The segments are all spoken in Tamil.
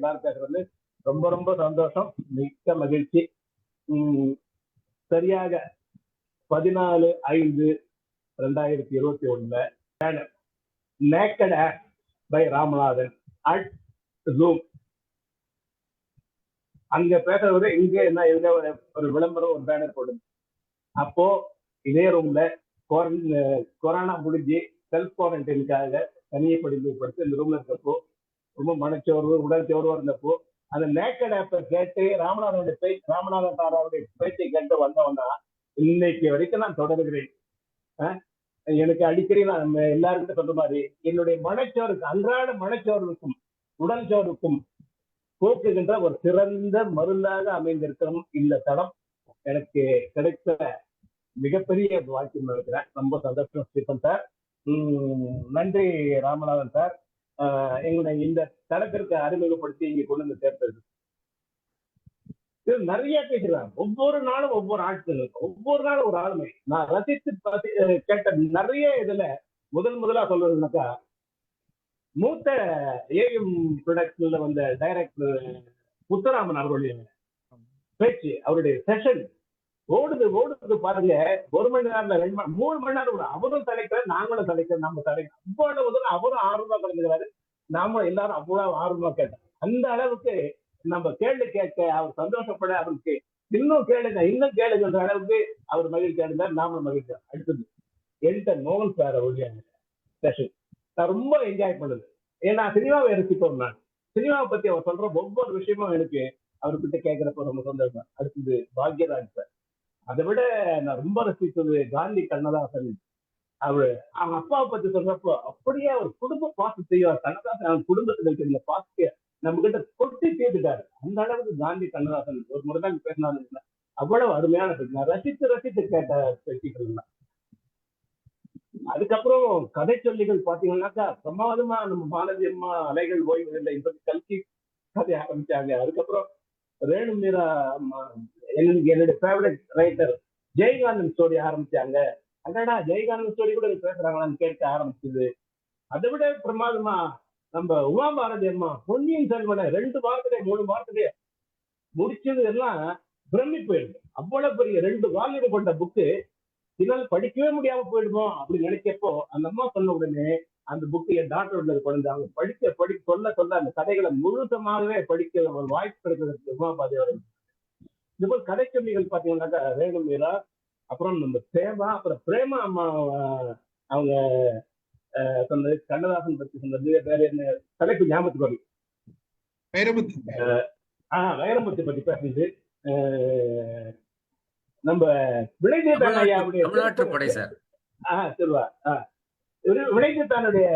எல்லாரும் பேசுறது ரொம்ப ரொம்ப சந்தோஷம். மிக்க மகிழ்ச்சி. உம் சரியாக பதினாலு ஐந்து ரெண்டாயிரத்தி இருபத்தி ஒண்ணுல நேக்கட் ஆப் பை ராமநாதன் அட் ஜூம் அங்க பேசுறவரு இங்க என்ன எங்க ஒரு- ஒரு விளம்பரம் ஒரு பேனர் போடுது அப்போ இதே ரூம்ல கொரோனா முடிஞ்சு செல்ஃப் குவாரண்டைனுக்காக தனியை படிப்பு படுத்து இந்த ரூம்ல இருக்கப்போ ரொம்ப மனச்சோர்வு உடல் சோர்வா இருந்தப்போ அந்த நேக்கட் ஆப்பை கேட்டு ராமநாதனுடைய பேச்சு ராமநாதன் சாராவுடைய பேச்சை கேட்டு வந்தவனா இன்னைக்கு வரைக்கும் நான் தொடர்கிறேன். எனக்கு அடிக்கடி நான் நம்ம எல்லாருக்கிட்ட சொல்ற மாதிரி என்னுடைய மனச்சோருக்கு அன்றாட மனச்சோர்வுக்கும் உடல் சோர்வுக்கும் போக்குகின்ற ஒரு சிறந்த மருந்தாக அமைந்திருக்கிறோம் இந்த தடம் எனக்கு கிடைத்த மிகப்பெரிய வாழ்க்கை இருக்கிறேன் ரொம்ப சந்தோஷம் ஸ்ரீபன் சார். உம் நன்றி ராமநாதன் சார். எங்களுடைய இந்த தளத்திற்கு அறிமுகப்படுத்தி இங்க கொண்டு வந்து சேர்த்தது. இது நிறைய பேசுறாங்க ஒவ்வொரு நாளும் ஒவ்வொரு ஆட்கள் ஒவ்வொரு நாளும் ஒரு ஆளுமை. நான் ரசித்து கேட்ட நிறைய இதுல முதல் முதலா சொல்றதுனாக்கா மூத்த ஏஎம் ப்ரொடக்ஷன்ல வந்த டைரக்டர் முத்துராமன் அவருடைய பேச்சு அவருடைய செஷன் ஓடுது ஓடுது பாருங்க. ஒரு மணி நேரம் ரெண்டு மணி மூணு மணி நேரம் அவரும் தலைக்கிற நாங்களும் தலைக்கிறோம் நம்ம தலைக்கிறோம் அவ்வளவு தூரம் அவரும் ஆர்வமா கலந்துக்கிறாரு நாம எல்லாரும் அவ்வளவு ஆர்வமா கேட்டோம். அந்த அளவுக்கு நம்ம கேள்வி கேட்க அவர் சந்தோஷப்பட அவருக்கு இன்னும் கேளுங்க இன்னும் கேளுங்கன்ற அளவுக்கு அவர் மகிழ்ச்சி அடைந்தார். நாமளும் மகிழ்ச்சி அடுத்தது என்கிட்ட நோவல் சார் ஒழியாங்க செஷன் நான் ரொம்ப என்ஜாய் பண்ணுது. ஏன்னா சினிமாவை எடுத்துட்டோம் நான். சினிமாவை பத்தி அவர் சொல்ற ஒவ்வொரு விஷயமும் எனக்கு அவர்கிட்ட கேட்கிறப்ப ரொம்ப சந்தோஷம். அடுத்தது பாக்யராஜ் சார். அதை விட நான் ரொம்ப ரசித்தது காந்தி கண்ணதாசன். அவரு அவங்க அப்பாவை பத்தி சொல்றப்போ அப்படியே அவர் குடும்ப பாசத்தையும் கண்ணதாசன் அவன் குடும்பத்துல இருக்கிற பாசத்தைய நம்ம கிட்ட கொட்டி தீர்த்துட்டாரு அந்த அளவுக்கு காந்தி கண்ணதாசன் ஒரு முறை தான் பேசினாலும் அவ்வளவு அருமையான பேச்சு நான் ரசித்து ரசித்து கேட்ட பேச்சுக்கள் தான். அதுக்கப்புறம் கதை சொல்லிகள் பாத்தீங்கன்னாக்கா பிரமாதமா நம்ம பாரதி அம்மா அலைகள் ஓய்வதில்லை என்பது கல்கி கதை ஆரம்பிச்சாங்க. அதுக்கப்புறம் ரேணு மீரா என்னுடைய ஃபேவரட் ரைட்டர் ஜெயகாந்தன் ஸ்டோரி ஆரம்பிச்சாங்க. அடடா ஜெயகாந்தன் ஸ்டோரி கூட பேசுறாங்களான்னு கேட்க ஆரம்பிச்சது. அதை விட பிரமாதமா நம்ம உமா பாரதி அம்மா பொன்னியின் செல்வனை ரெண்டு வாரத்திலே மூணு வாரத்திலே முடிச்சது எல்லாம் பிரமிப்பு போயிடுது. அவ்வளவு பெரிய ரெண்டு வால்யூம் கொண்ட புக்கு இதனால படிக்கவே முடியாம போயிடுமோ அப்படின்னு நினைச்சப்போ அந்த அம்மா சொன்ன உடனே அந்த புக்கு என் டாக்டர் உள்ளது அவங்க படிக்க படி சொல்ல சொல்ல அந்த கதைகளை முழுசமாகவே படிக்க ஒரு வாய்ப்பு கிடைக்கிறதுக்கு உமாபாதி அவர்கள் இது போல் கதை சொல்லிகள் பாத்தீங்கன்னாக்கா ரேணு மீரா. அப்புறம் நம்ம சேவா அப்புறம் பிரேமா அம்மா அவங்க அஹ், சொன்னது கண்ணதாசன் பத்தி சொன்னது வேற என்ன தலைப்பு ஞாபகத்துக்கு வரல. வைரமுத்து. ஆஹ் வைரமுத்து பத்தி பேசுனது. நம்ம விளைதேதான் ஐயாவுடைய தமிழ்நாட்டு படை சார். ஆஹ் திருவா ஆஹ். விளைதேத்தானுடைய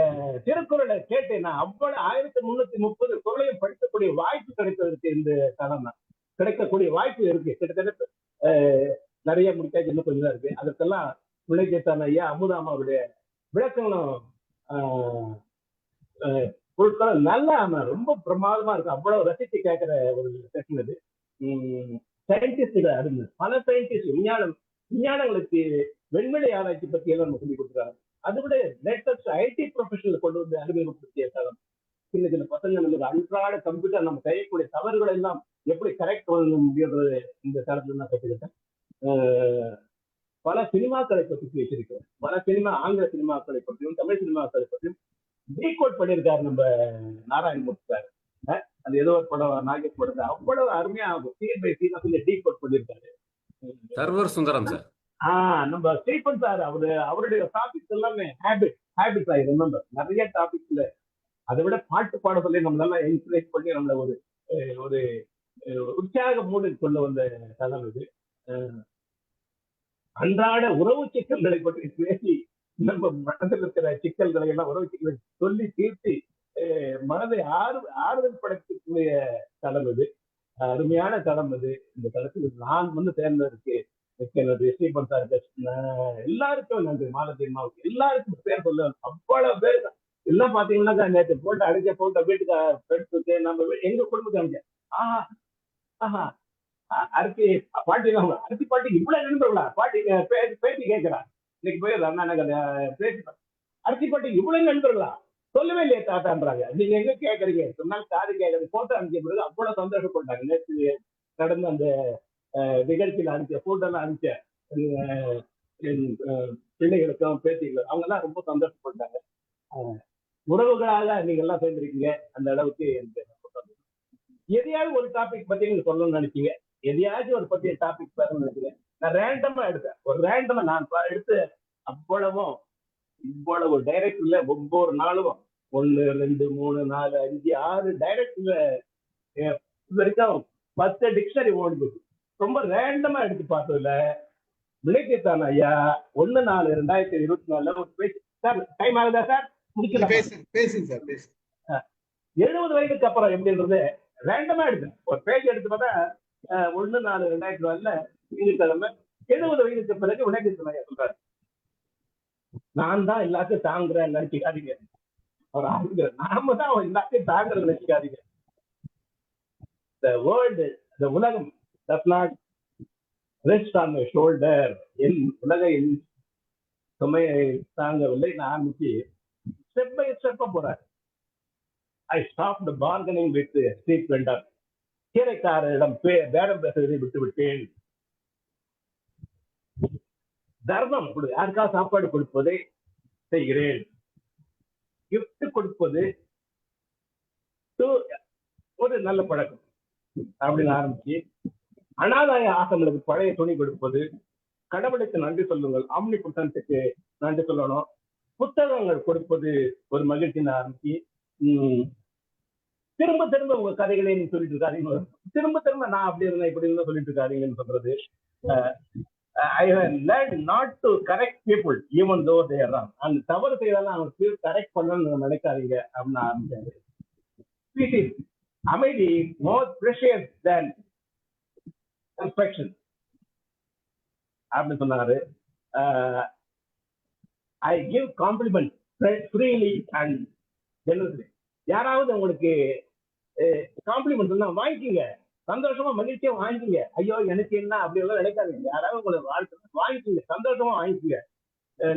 திருக்குறளை கேட்டேன் நான். அவ்வளவு ஆயிரத்தி முன்னூத்தி முப்பது குரலையும் படிக்கக்கூடிய வாய்ப்பு கிடைத்ததற்கு இந்த தளம் தான். கிடைக்கக்கூடிய வாய்ப்பு இருக்கு. கிட்டத்தட்ட நிறைய முடிக்காது இன்னும் கொஞ்சம் தான் இருக்கு. அதற்கெல்லாம் விளைதேத்தான் ஐயா அமுதாமாவுடைய விளக்கங்களும் பொருட்களும் நல்லா ரொம்ப பிரமாதமா இருக்கும் அவ்வளவு ரசித்து கேட்கிற ஒரு செஷன் அது. சயின்டிஸ்ட் அருமை. பல சயின்டிஸ்ட் விஞ்ஞானம் விஞ்ஞானங்களுக்கு வெண்வெளி ஆராய்ச்சி பத்தி எல்லாம் நம்ம சொல்லி கொடுக்குறாங்க. அதை விட லேட்டஸ்ட் ஐடி ப்ரொஃபஷனல் கொண்டு வந்து அறிமுகப்படுத்திய காலம் சின்ன சின்ன பசங்க நமக்கு அன்றாட கம்ப்யூட்டர் நம்ம செய்யக்கூடிய தவறுகளை எல்லாம் எப்படி கரெக்ட் பண்ண முடியுன்றது இந்த தளத்துல நான் கற்றுக்கிட்டேன் பல சினிமாக்களை பற்றி பேசியிருக்கிறோம் பல சினிமா ஆங்கில சினிமாக்களை பற்றியும் தமிழ் சினிமாக்களை பற்றியும் டீகோட் பண்ணியிருக்காரு நம்ம நாராயணமூர்த்தி சார். அது ஏதோ ஒரு படம் நாகேஷ் படம் அவ்வளவு அருமையா சீன் பை சீனா சொல்லி டீகோட் பண்ணியிருக்காரு. Server Sundaram sir. ஆஹ் நம்ம ஸ்டீபன் சார் அவரு அவருடைய டாபிக்ஸ் எல்லாமே ஹேபிட் ஹேபிட் ஆகி ரிமெம்பர் நிறைய டாபிக்ஸ்ல அதை விட பாட்டு பாட சொல்லி நம்மளால என்கரேஜ் பண்ணி நம்மள ஒரு ஒரு உற்சாக மூடு கொண்டு வந்த தளம் இது. அன்றாட உறவு சிக்கல்களை பற்றி பேசி நம்ம மனதில் இருக்கிற சிக்கல்களை எல்லாம் உறவு சிக்கல்களை சொல்லி தீர்த்து மனதை ஆறு ஆறுதல் படுத்தக்கூடிய தளம் இது. அருமையான தளம் இது. இந்த தளத்தில் நான் வந்து தேர்ந்தெடுக்கு எனது ஸ்ரீபன் சார் எல்லாருக்கும் நன்றி. மாலதி அம்மாவுக்கு எல்லாருக்கும் பேர் சொல்ல அவ்வளவு பேர் எல்லாம் பாத்தீங்கன்னா நேற்று போட்டு அடிச்ச போட்டு வீட்டுக்கு நம்ம எங்க குடும்பத்தை அடிச்ச. ஆஹா ஆஹா. அரிசி பாட்டி தான் அரிசி பாட்டி இவ்வளவு நண்பர்களா? பாட்டி பேட்டி கேட்கிறா இன்னைக்கு போய் அண்ணா நகர் பேட்டி அரிசி பாட்டி இவ்வளவு நண்பர்களா? சொல்லவே இல்லையே தாத்தான்றாங்க. நீங்க எங்க கேக்குறீங்க? சொன்னால் காது கேட்கறது போட்டோ அனுப்பிய பிறகு அவ்வளவு சந்தோஷப்பட்டாங்க. நேற்று நடந்த அந்த நிகழ்ச்சியில அனுப்பிச்ச போட்டோ எல்லாம் அனுப்பிச்ச பிள்ளைகளுக்கும் பேத்திகளும் அவங்க எல்லாம் ரொம்ப சந்தோஷப்பட்டாங்க. உறவுகளாக நீங்க எல்லாம் சேர்ந்திருக்கீங்க. அந்த அளவுக்கு எனக்கு எதையாவது ஒரு டாபிக் பத்தி நீங்க சொல்லணும்னு நினைச்சீங்க. எதையாச்சும் ஒரு பத்திய டாபிக் பேசணும்னு நினைச்சீங்க. நான் ரேண்டமா எடுத்தேன். ஒரு ரேண்டமா நான் எடுத்து அவ்வளவும் இவ்வளவு டைரக்ட்ல ஒவ்வொரு நாளும் ஒன்னு ரெண்டு மூணு நாலு அஞ்சு ஆறு டைரக்ட்ல இது வரைக்கும் பத்து டிக்ஷனரி ஓடுது ரொம்ப ரேண்டமா எடுத்து பார்த்ததுல விளைக்கத்தான் ஐயா ஒண்ணு நாலு ரெண்டாயிரத்தி இருபத்தி நாலுல ஒரு பேச்சு. சார் டைம் ஆகுதா சார்? எழுபது வயதுக்கு அப்புறம் எப்படின்றது ரேண்டமா எடுத்தேன். ஒரு பேஜ் எடுத்து பார்த்தா ஒண்ணு நாலு ரெண்டாயிரத்தி நாலுல திங்கட்கிழமை எழுபது வயதுக்கு பிறகு ஐயா சொல்றாரு. நான் தான் எல்லாத்தையும் தாங்குறேன் நினைச்சுக்காதீங்க. அவர் ஆகுங்க நாம தான் அவன் எல்லாத்தையும் தாங்குறது நினைச்சுக்காதீங்க. The world the உலகம் does not rest on my shoulder. என் உலக என் சுமையை தாங்கவில்லை. நான் ஆரம்பிச்சு ஸ்டெப் பை ஸ்டெப்பா போறாரு I stop the bargaining with street vendor கீரைக்காரரிடம் பேரம் பேசுவதை விட்டு விட்டேன் தர்மம் கொடு யாருக்கா சாப்பாடு கொடுப்பதை செய்கிறேன். கிஃப்ட் கொடுப்பது ஒரு நல்ல பழக்கம். அப்படின்னு ஆரம்பிச்சு அனாதாய ஆசங்களுக்கு பழைய துணி கொடுப்பது. கடவுளுக்கு நன்றி சொல்லுங்கள் ஆம்னி புத்தனத்துக்கு நன்றி சொல்லணும். புத்தகங்கள் கொடுப்பது ஒரு மகிழ்ச்சின்னு ஆரம்பிச்சு உம், திரும்ப திரும்ப உங்க கதைகளை நீ சொல்லிட்டு இருக்காதீங்க. திரும்ப திரும்ப நான் அப்படி இருந்தேன் இப்படி இருந்தா சொல்லிட்டு இருக்காதீங்கன்னு சொல்றது I learn not to correct people even though there அந்த தவறு செய்தாலும் அவங்க கரெக்ட் பண்ணணும்னு நினைக்காதீங்க அப்படின்னு ஆரம்பிச்சாரு அமைதி மோர் ப்ரெஷியஸ் தேன் பெர்ஃபெக்ஷன் அப்படின்னு சொன்னாரு. I give compliment freely and generously யாராவது உங்களுக்கு காம்ப்ளிமெண்ட் இருந்தால் வாங்கிக்கோங்க. சந்தோஷமா மகிழ்ச்சியா வாங்கிக்கோங்க. ஐயோ எனக்கு என்ன அப்படி எல்லாம் நினைக்காதீங்க. யாராவது உங்களுக்கு வாழ்க்கை வாங்கிக்கோங்க. சந்தோஷமா வாங்கிக்கோங்க.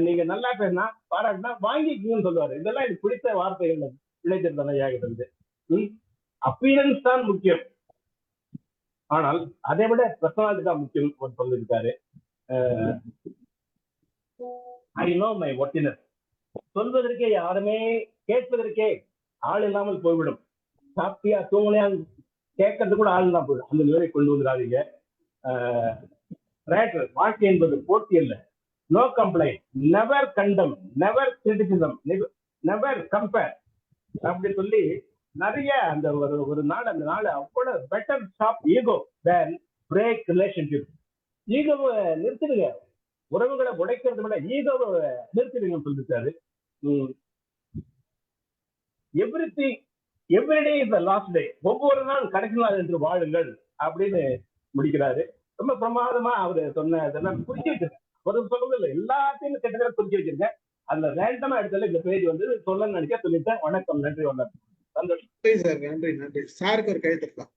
நீங்க நல்லா பேசினா பாராட்டினா வாங்கிக்கோங்கன்னு சொல்லுவாரு. இதெல்லாம் எனக்கு பிடித்த வார்த்தைகள் இளைஞர் ஐயாகிட்ட இருந்து அப்பீரன்ஸ் தான் முக்கியம். ஆனால் அதை விட பர்சனாலிட்டி தான் முக்கியம். ஒரு சொல்லியிருக்காரு ஐ நோ மை ஒட்டினர் சொல்வதற்கே யாருமே கேட்பதற்கே ஆள் இல்லாமல் போய்விடும். சாப்பிட்டியா தூங்கலையா கேட்கறது கூட ஆள் இல்லாம போயிடும் அந்த நிலையை கொண்டு வந்துடாதீங்க. ரைட் வாழ்க்கை என்பது போட்டி அல்ல. No complaint never condemn never criticism never compare அப்படி சொல்லி நிறைய அந்த ஒரு ஒரு நாள் அந்த நாள் அவ்வளவு better stop ego than break relationship ஈகோவை நிறுத்திடுங்க. உறவுகளை உடைக்கிறது விட ஈகோவை நிறுத்திடுங்க சொல்லிருக்காரு. Every thing every day is last day ஒவ்வொரு நாள் கடைசி நாள் என்று வாழுங்கள் அப்படின்னு முடிக்கிறாரு. ரொம்ப பிரமாதமா அவரு சொன்ன இதெல்லாம் புரிஞ்சு வச்சிருக்கேன் ஒரு சொல்றது எல்லாத்தையும் கிட்டத்தட்ட புரிஞ்சு வச்சிருக்கேன். அதுல ரேண்டமா எடுத்தால இந்த பேஜ் வந்து சொல்ல நினைக்க சொல்லிட்டேன். வணக்கம். நன்றி. வணக்கம். சந்தோஷம். சார் நன்றி நன்றி. சாருக்கு ஒரு கையெழுத்துக்கலாம்